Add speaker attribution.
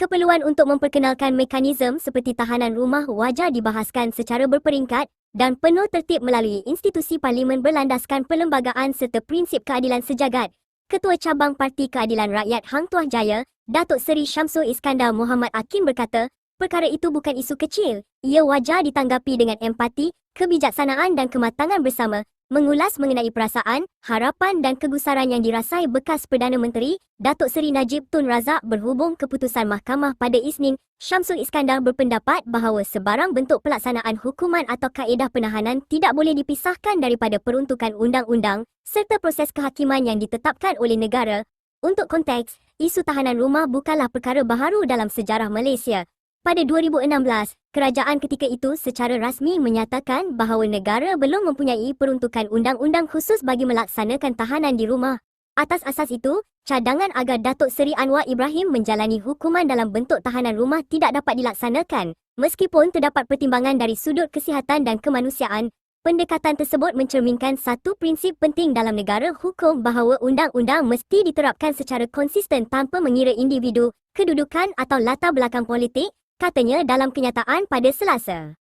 Speaker 1: Keperluan untuk memperkenalkan mekanisme seperti tahanan rumah wajar dibahaskan secara berperingkat dan penuh tertib melalui institusi parlimen berlandaskan perlembagaan serta prinsip keadilan sejagat. Ketua Cabang Parti Keadilan Rakyat Hang Tuah Jaya, Datuk Seri Syamsul Iskandar Muhammad Akin berkata, perkara itu bukan isu kecil. Ia wajar ditanggapi dengan empati, kebijaksanaan dan kematangan bersama mengulas mengenai perasaan, harapan dan kegusaran yang dirasai bekas Perdana Menteri, Datuk Seri Najib Tun Razak berhubung keputusan mahkamah pada Isnin, Syamsul Iskandar berpendapat bahawa sebarang bentuk pelaksanaan hukuman atau kaedah penahanan tidak boleh dipisahkan daripada peruntukan undang-undang serta proses kehakiman yang ditetapkan oleh negara. Untuk konteks, isu tahanan rumah bukanlah perkara baharu dalam sejarah Malaysia. Pada 2016, kerajaan ketika itu secara rasmi menyatakan bahawa negara belum mempunyai peruntukan undang-undang khusus bagi melaksanakan tahanan di rumah. Atas asas itu, cadangan agar Datuk Seri Anwar Ibrahim menjalani hukuman dalam bentuk tahanan rumah tidak dapat dilaksanakan. Meskipun terdapat pertimbangan dari sudut kesihatan dan kemanusiaan, pendekatan tersebut mencerminkan satu prinsip penting dalam negara hukum bahawa undang-undang mesti diterapkan secara konsisten tanpa mengira individu, kedudukan atau latar belakang politik, katanya dalam kenyataan pada Selasa.